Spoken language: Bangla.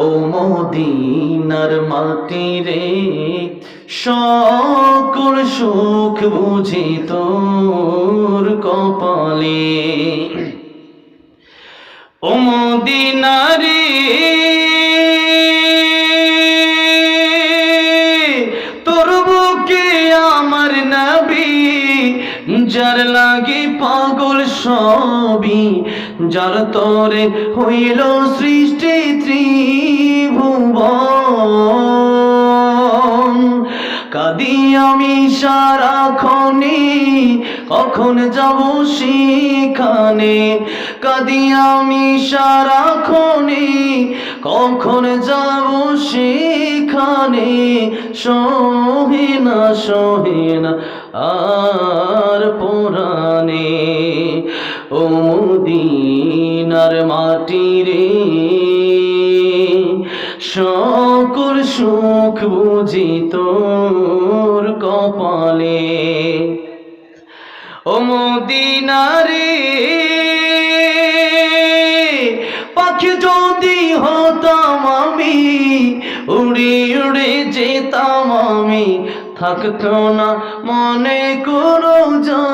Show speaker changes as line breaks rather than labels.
ও মদিনার মাটি রে সকল সুখ বুঝি তোর কপালে। ও মদিনারে তোর বুকে আমার নবী, যার লাগে পাগল সবই, যার তরে হইল সৃষ্টি ত্রিভুবন। কাদি আমি সারাক্ষণে, কখন যাব সেখানে? কাদি আমি সারাক্ষণে, কখন যাব সেখানে? সহে না সহে না আর পুরাণে। ও মদিনার মাটি রে সকল সুখ বুঝি তোর কপালে। ও মদিনারে, পাখি যদি হতাম আমি, উড়ে উড়ে যেতাম আমি, থাকতো না মনে কোনো যত